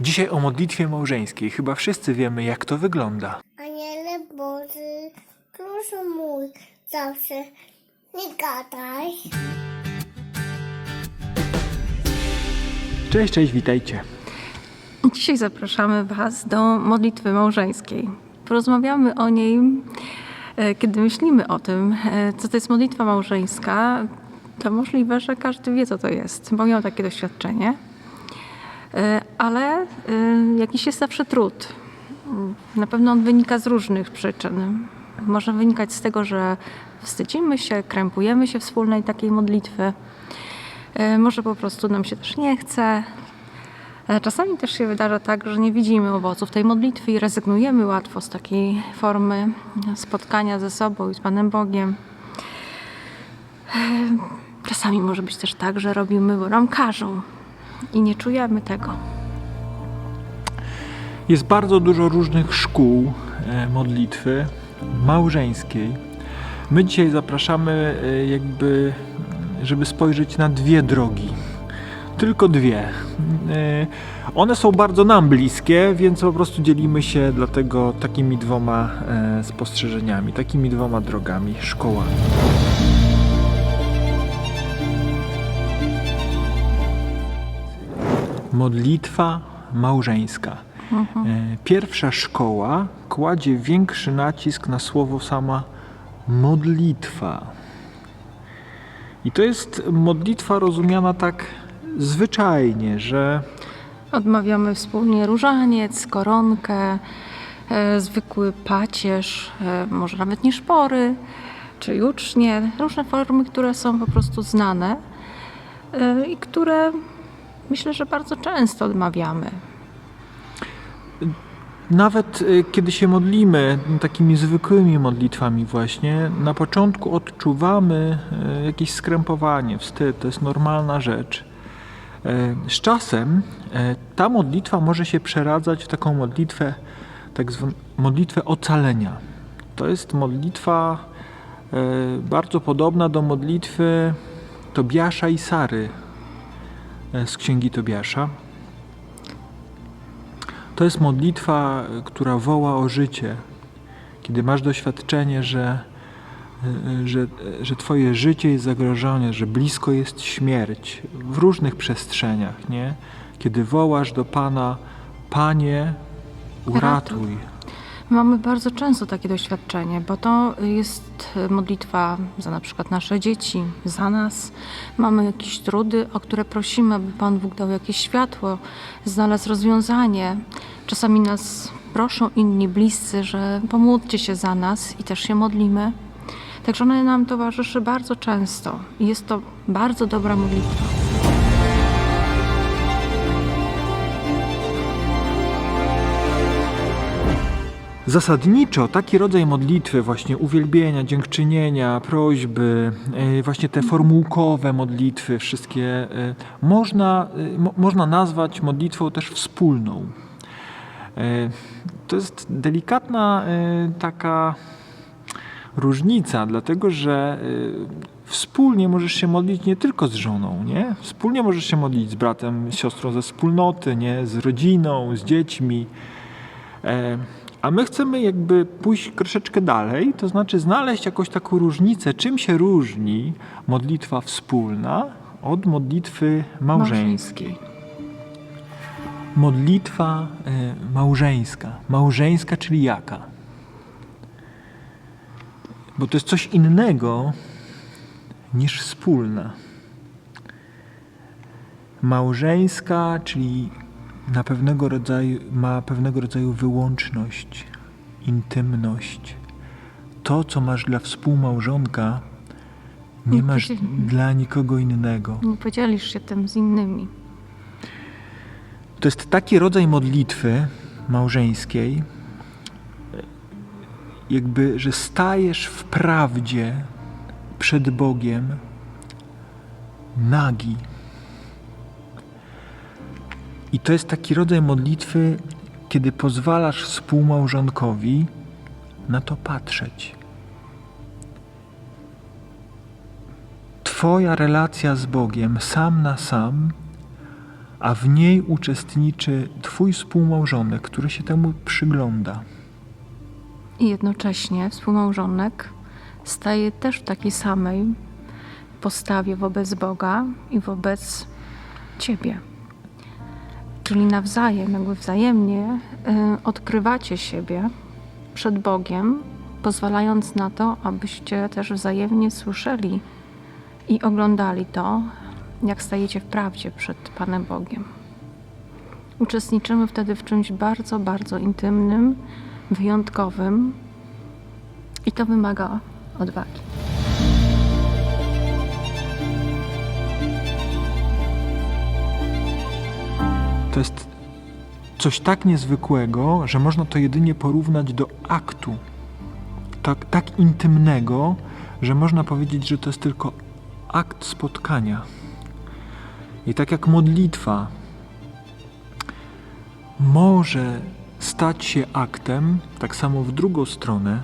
Dzisiaj o modlitwie małżeńskiej. Chyba wszyscy wiemy, jak to wygląda. Aniele Boży, proszę mój, zawsze nie gadaj. Cześć, cześć, witajcie. Dzisiaj zapraszamy Was do modlitwy małżeńskiej. Porozmawiamy o niej, e, kiedy myślimy o tym, e, co to jest modlitwa małżeńska. To możliwe, że każdy wie, co to jest, bo miał takie doświadczenie. E, Ale e, jakiś jest zawsze trud. Na pewno on wynika z różnych przyczyn. Może wynikać z tego, że wstydzimy się, krępujemy się wspólnej takiej modlitwy. E, Może po prostu nam się też nie chce. Czasami też się wydarza tak, że nie widzimy owoców tej modlitwy i rezygnujemy łatwo z takiej formy spotkania ze sobą i z Panem Bogiem. Czasami może być też tak, że robimy, każą i nie czujemy tego. Jest bardzo dużo różnych szkół e, modlitwy małżeńskiej. My dzisiaj zapraszamy, e, jakby, żeby spojrzeć na dwie drogi. Tylko dwie. E, One są bardzo nam bliskie, więc po prostu dzielimy się dlatego takimi dwoma spostrzeżeniami, takimi dwoma drogami, szkołami. Modlitwa małżeńska. E, Pierwsza szkoła kładzie większy nacisk na słowo sama modlitwa. I to jest modlitwa rozumiana tak zwyczajnie, że Odmawiamy wspólnie różaniec, koronkę, e, zwykły pacierz, e, może nawet nieszpory, czy jucznie. Różne formy, które są po prostu znane e, i które myślę, że bardzo często odmawiamy. Nawet y, kiedy się modlimy takimi zwykłymi modlitwami właśnie, na początku odczuwamy y, jakieś skrępowanie, wstyd, to jest normalna rzecz. Y, Z czasem ta modlitwa może się przeradzać w taką modlitwę, tak zwaną modlitwę ocalenia. To jest modlitwa bardzo podobna do modlitwy Tobiasza i Sary z księgi Tobiasza. To jest modlitwa, y, która woła o życie. Kiedy masz doświadczenie, że, y, że, że Twoje życie jest zagrożone, że blisko jest śmierć w różnych przestrzeniach, nie? Kiedy wołasz do Pana, Panie, uratuj. Mamy bardzo często takie doświadczenie, bo to jest modlitwa za na przykład nasze dzieci, za nas. Mamy jakieś trudy, o które prosimy, aby Pan Bóg dał jakieś światło, znalazł rozwiązanie. Czasami nas proszą inni bliscy, że pomódlcie się za nas i też się modlimy. Także ona nam towarzyszy bardzo często i jest to bardzo dobra modlitwa. Zasadniczo taki rodzaj modlitwy, właśnie uwielbienia, dziękczynienia, prośby, e, właśnie te formułkowe modlitwy, wszystkie, e, można, e, mo, można nazwać modlitwą też wspólną. To jest delikatna taka różnica, dlatego że wspólnie możesz się modlić nie tylko z żoną, nie? Wspólnie możesz się modlić z bratem, z siostrą ze wspólnoty, nie? Z rodziną, z dziećmi. A my chcemy jakby pójść troszeczkę dalej, to znaczy znaleźć jakąś taką różnicę, czym się różni modlitwa wspólna od modlitwy małżeńskiej. Modlitwa e, małżeńska. Małżeńska, czyli jaka? Bo to jest coś innego niż wspólna. Małżeńska, czyli na pewnego rodzaju, ma pewnego rodzaju wyłączność, intymność. To, co masz dla współmałżonka, nie Nie masz dla nikogo innego. Nie podzielisz się tym z innymi. To jest taki rodzaj modlitwy małżeńskiej, jakby, że stajesz w prawdzie przed Bogiem nagi. I to jest taki rodzaj modlitwy, kiedy pozwalasz współmałżonkowi na to patrzeć. Twoja relacja z Bogiem sam na sam a w niej uczestniczy Twój współmałżonek, który się temu przygląda. I jednocześnie współmałżonek staje też w takiej samej postawie wobec Boga i wobec Ciebie. Czyli nawzajem, jakby wzajemnie y, odkrywacie siebie przed Bogiem, pozwalając na to, abyście też wzajemnie słyszeli i oglądali to, jak stajecie w prawdzie przed Panem Bogiem. Uczestniczymy wtedy w czymś bardzo, bardzo intymnym, wyjątkowym i to wymaga odwagi. To jest coś tak niezwykłego, że można to jedynie porównać do aktu. Tak, tak intymnego, że można powiedzieć, że to jest tylko akt spotkania. I tak jak modlitwa może stać się aktem, tak samo w drugą stronę,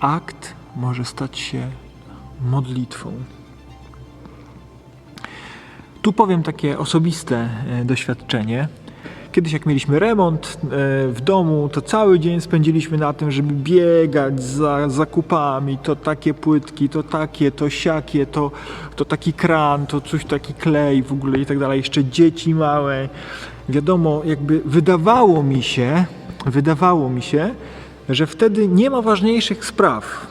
akt może stać się modlitwą. Tu powiem takie osobiste e, doświadczenie. Kiedyś jak mieliśmy remont e, w domu, to cały dzień spędziliśmy na tym, żeby biegać za zakupami, to takie płytki, to takie, to siakie, to, to taki kran, to coś taki klej w ogóle i tak dalej. Jeszcze dzieci małe. Wiadomo, jakby wydawało mi się, wydawało mi się, że wtedy nie ma ważniejszych spraw.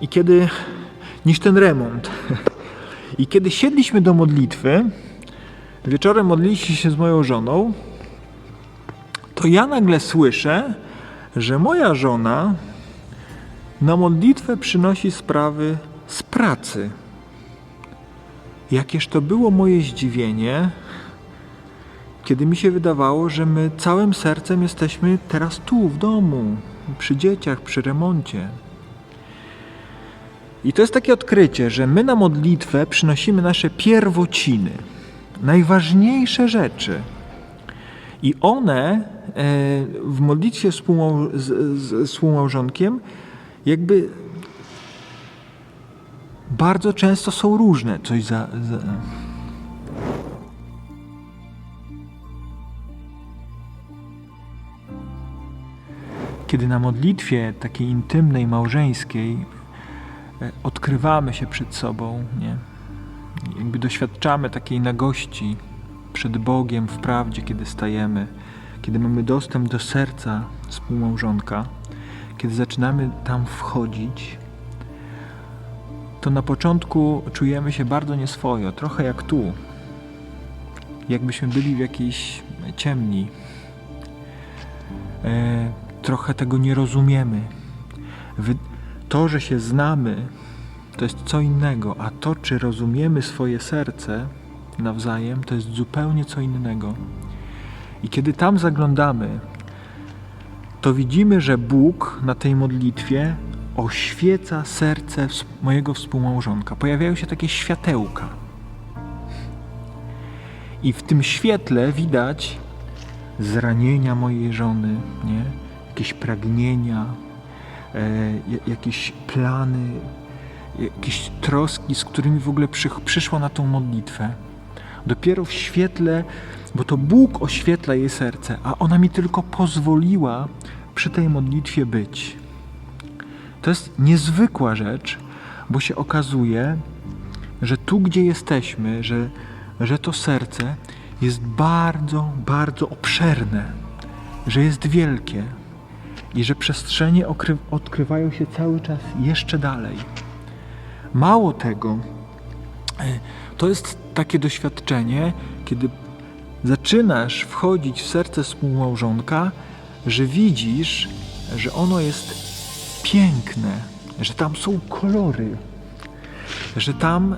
I kiedy niż ten remont. I kiedy siedliśmy do modlitwy, wieczorem modliliśmy się z moją żoną, to ja nagle słyszę, że moja żona na modlitwę przynosi sprawy z pracy. Jakież to było moje zdziwienie, kiedy mi się wydawało, że my całym sercem jesteśmy teraz tu, w domu, przy dzieciach, przy remoncie. I to jest takie odkrycie, że my na modlitwę przynosimy nasze pierwociny, najważniejsze rzeczy. I one e, w modlitwie z, z współmałżonkiem jakby bardzo często są różne. Coś za, za... Kiedy na modlitwie takiej intymnej, małżeńskiej e, odkrywamy się przed sobą, nie? Jakby doświadczamy takiej nagości przed Bogiem w prawdzie, kiedy stajemy, kiedy mamy dostęp do serca współmałżonka, kiedy zaczynamy tam wchodzić, to na początku czujemy się bardzo nieswojo, trochę jak tu, jakbyśmy byli w jakiejś ciemni. E, trochę tego nie rozumiemy. To, że się znamy, to jest co innego, a to, czy rozumiemy swoje serce nawzajem, to jest zupełnie co innego. I kiedy tam zaglądamy, to widzimy, że Bóg na tej modlitwie oświeca serce mojego współmałżonka. Pojawiają się takie światełka. I w tym świetle widać zranienia mojej żony, nie? jakieś pragnienia, e, ja- jakieś plany, jakieś troski, z którymi w ogóle przy, przyszła na tą modlitwę. Dopiero w świetle, bo to Bóg oświetla jej serce, a ona mi tylko pozwoliła przy tej modlitwie być. To jest niezwykła rzecz, bo się okazuje, że tu, gdzie jesteśmy, że, że to serce jest bardzo, bardzo obszerne, że jest wielkie i że przestrzenie odkrywają się cały czas jeszcze dalej. Mało tego, e, to jest takie doświadczenie, kiedy zaczynasz wchodzić w serce współmałżonka, że widzisz, że ono jest piękne, że tam są kolory, że tam, e,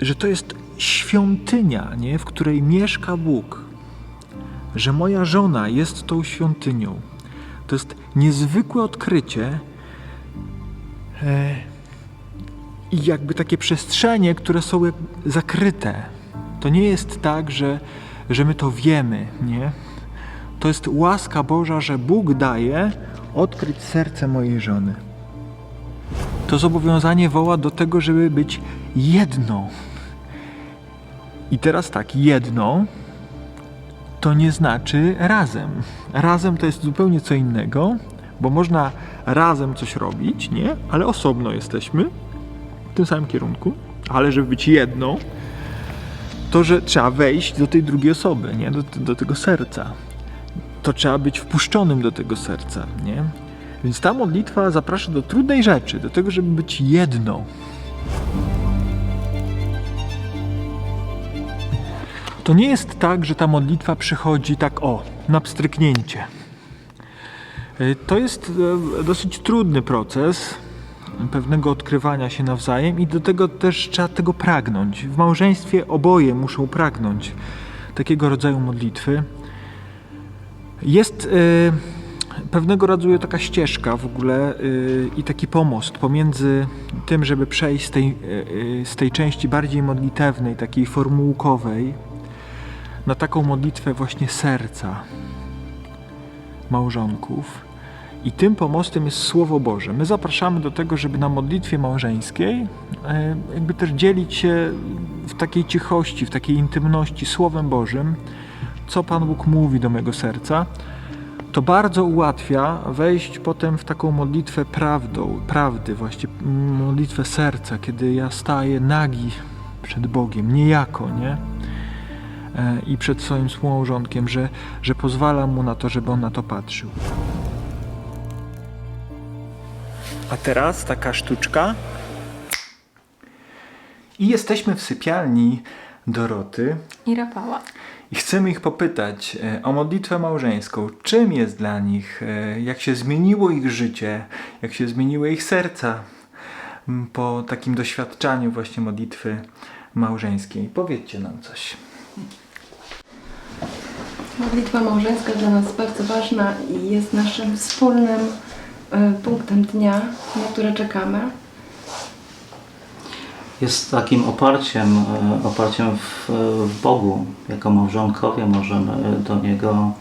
że to jest świątynia, nie? w której mieszka Bóg, że moja żona jest tą świątynią. To jest niezwykłe odkrycie e, i jakby takie przestrzenie, które są zakryte. To nie jest tak, że, że my to wiemy, nie? To jest łaska Boża, że Bóg daje odkryć serce mojej żony. To zobowiązanie woła do tego, żeby być jedną. I teraz tak, jedną to nie znaczy razem. Razem to jest zupełnie co innego, bo można razem coś robić, nie? Ale osobno jesteśmy tym samym kierunku, ale żeby być jedną, to że trzeba wejść do tej drugiej osoby, nie? Do, do tego serca. To trzeba być wpuszczonym do tego serca, nie? Więc ta modlitwa zaprasza do trudnej rzeczy, do tego, żeby być jedną. To nie jest tak, że ta modlitwa przychodzi tak o, na pstryknięcie. Y, To jest e, dosyć trudny proces pewnego odkrywania się nawzajem i do tego też trzeba tego pragnąć. W małżeństwie oboje muszą pragnąć takiego rodzaju modlitwy. Jest e, pewnego rodzaju taka ścieżka w ogóle e, i taki pomost pomiędzy tym, żeby przejść z tej, e, z tej części bardziej modlitewnej, takiej formułkowej, na taką modlitwę właśnie serca małżonków. I tym pomostem jest Słowo Boże. My zapraszamy do tego, żeby na modlitwie małżeńskiej e, jakby też dzielić się w takiej cichości, w takiej intymności Słowem Bożym, co Pan Bóg mówi do mego serca. To bardzo ułatwia wejść potem w taką modlitwę prawdą, prawdy, właśnie modlitwę serca, kiedy ja staję nagi przed Bogiem, niejako, nie? E, I przed swoim współmałżonkiem, że, że pozwalam mu na to, żeby on na to patrzył. A teraz taka sztuczka. I jesteśmy w sypialni Doroty I Rafała. i chcemy ich popytać e, o modlitwę małżeńską. Czym jest dla nich? e, Jak się zmieniło ich życie? Jak się zmieniły ich serca m, po takim doświadczaniu właśnie modlitwy małżeńskiej? Powiedzcie nam coś. Modlitwa małżeńska dla nas bardzo ważna i jest naszym wspólnym punktem dnia, na które czekamy. jest takim oparciem, e, oparciem w, w Bogu. Jako małżonkowie możemy do Niego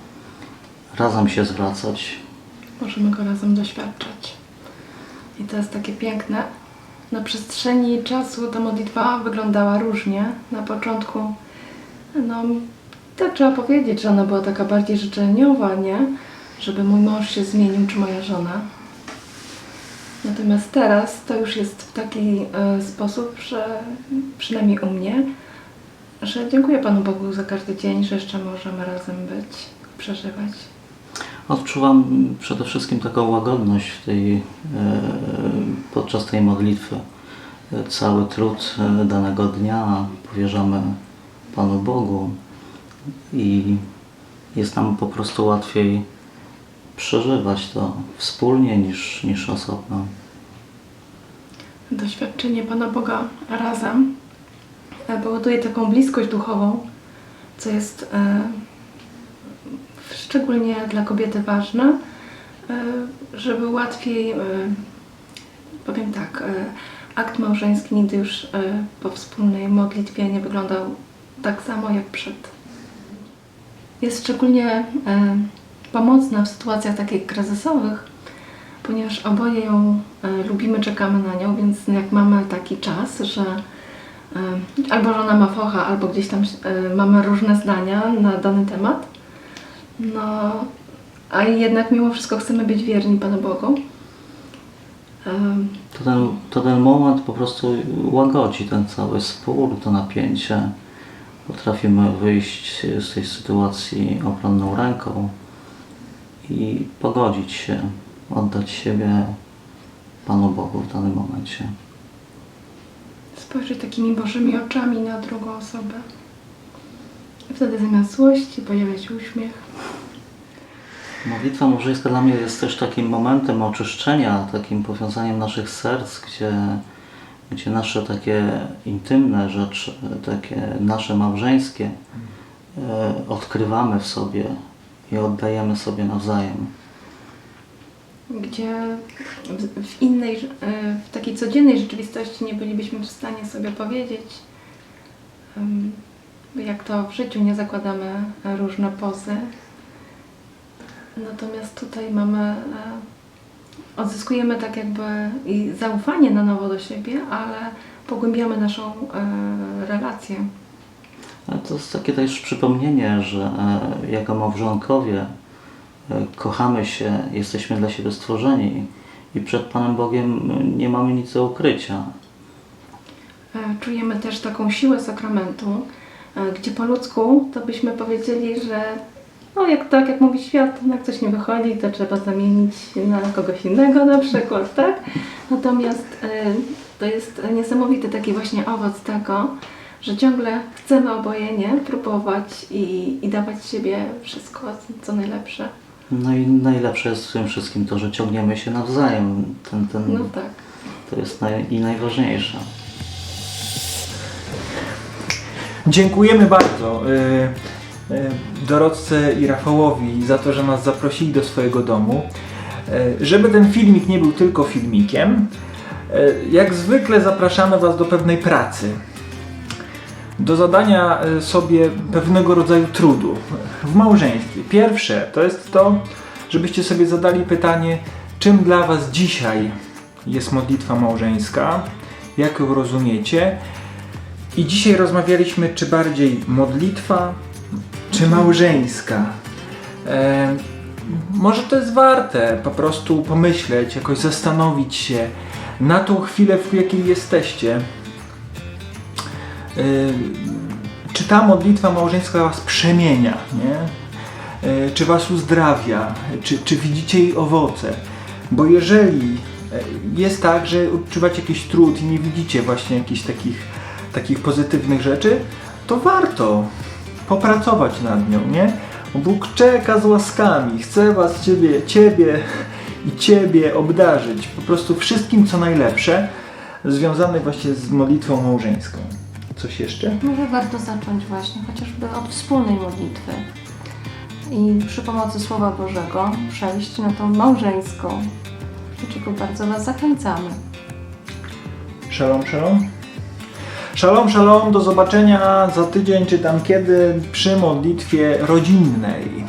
razem się zwracać. Możemy go razem doświadczać. I to jest takie piękne. Na przestrzeni czasu ta modlitwa wyglądała różnie. Na początku, no, tak trzeba powiedzieć, że ona była taka bardziej życzeniowa, nie? Żeby mój mąż się zmienił, czy moja żona. Natomiast teraz to już jest w taki e, sposób, że przynajmniej u mnie, że dziękuję Panu Bogu za każdy dzień, że jeszcze możemy razem być, przeżywać. Odczuwam przede wszystkim taką łagodność w tej, e, podczas tej modlitwy. Cały trud e, danego dnia powierzamy Panu Bogu i jest nam po prostu łatwiej przeżywać to wspólnie niż, niż osobno. Doświadczenie Pana Boga razem e, powoduje taką bliskość duchową, co jest e, szczególnie dla kobiety ważne, e, żeby łatwiej, e, powiem tak, akt małżeński nigdy już po wspólnej modlitwie nie wyglądał tak samo jak przed. Jest szczególnie pomocna w sytuacjach takich kryzysowych, ponieważ oboje ją e, lubimy, czekamy na nią, więc jak mamy taki czas, że e, albo żona ma focha, albo gdzieś tam e, mamy różne zdania na dany temat, no a jednak mimo wszystko chcemy być wierni Panu Bogu. To ten, to ten moment po prostu łagodzi ten cały spór, to napięcie. Potrafimy wyjść z tej sytuacji obronną ręką i pogodzić się, oddać siebie Panu Bogu w danym momencie. spojrzeć takimi Bożymi oczami na drugą osobę. Wtedy zamiast złości pojawia się uśmiech. Modlitwa małżeńska dla mnie jest też takim momentem oczyszczenia, takim powiązaniem naszych serc, gdzie, gdzie nasze takie intymne rzeczy, takie nasze małżeńskie e, odkrywamy w sobie i oddajemy sobie nawzajem. gdzie w, innej, e, w takiej codziennej rzeczywistości nie bylibyśmy w stanie sobie powiedzieć, jak to w życiu nie zakładamy różne pozy. Natomiast tutaj mamy, e, odzyskujemy tak jakby i zaufanie na nowo do siebie, ale pogłębiamy naszą e, relację. To jest takie też przypomnienie, że e, jako małżonkowie e, kochamy się, jesteśmy dla siebie stworzeni i przed Panem Bogiem nie mamy nic do ukrycia. E, Czujemy też taką siłę sakramentu, gdzie po ludzku to byśmy powiedzieli, że no jak tak jak mówi świat, jak coś nie wychodzi, to trzeba zamienić na kogoś innego na przykład, tak? Natomiast to jest niesamowity taki właśnie owoc tego, że ciągle chcemy oboje nie próbować i, i dawać z siebie wszystko, co najlepsze. No i najlepsze jest w tym wszystkim to, że ciągniemy się nawzajem. Ten, ten, No tak. To jest naj, i najważniejsze. Dziękujemy bardzo y, y, Dorotce i Rafałowi za to, że nas zaprosili do swojego domu. Y, Żeby ten filmik nie był tylko filmikiem, y, jak zwykle zapraszamy Was do pewnej pracy. Do zadania y, sobie pewnego rodzaju trudu w małżeństwie. Pierwsze to jest to, żebyście sobie zadali pytanie, czym dla Was dzisiaj jest modlitwa małżeńska, jak ją rozumiecie i dzisiaj rozmawialiśmy, czy bardziej modlitwa, czy małżeńska. E, może to jest warte po prostu pomyśleć, jakoś zastanowić się na tą chwilę, w jakiej jesteście. E, czy ta modlitwa małżeńska was przemienia, nie? E, czy was uzdrawia, czy, czy widzicie jej owoce? Bo jeżeli e, jest tak, że odczuwacie jakiś trud i nie widzicie właśnie jakichś takich, takich pozytywnych rzeczy, to warto popracować nad nią, nie? Bóg czeka z łaskami, chce was, ciebie, ciebie i ciebie obdarzyć po prostu wszystkim, co najlepsze, związane właśnie z modlitwą małżeńską. Coś jeszcze? Może warto zacząć właśnie chociażby od wspólnej modlitwy i przy pomocy Słowa Bożego przejść na tą małżeńską, do czego bardzo Was zachęcamy. Shalom, shalom. Shalom, shalom, do zobaczenia za tydzień czy tam kiedy przy modlitwie rodzinnej.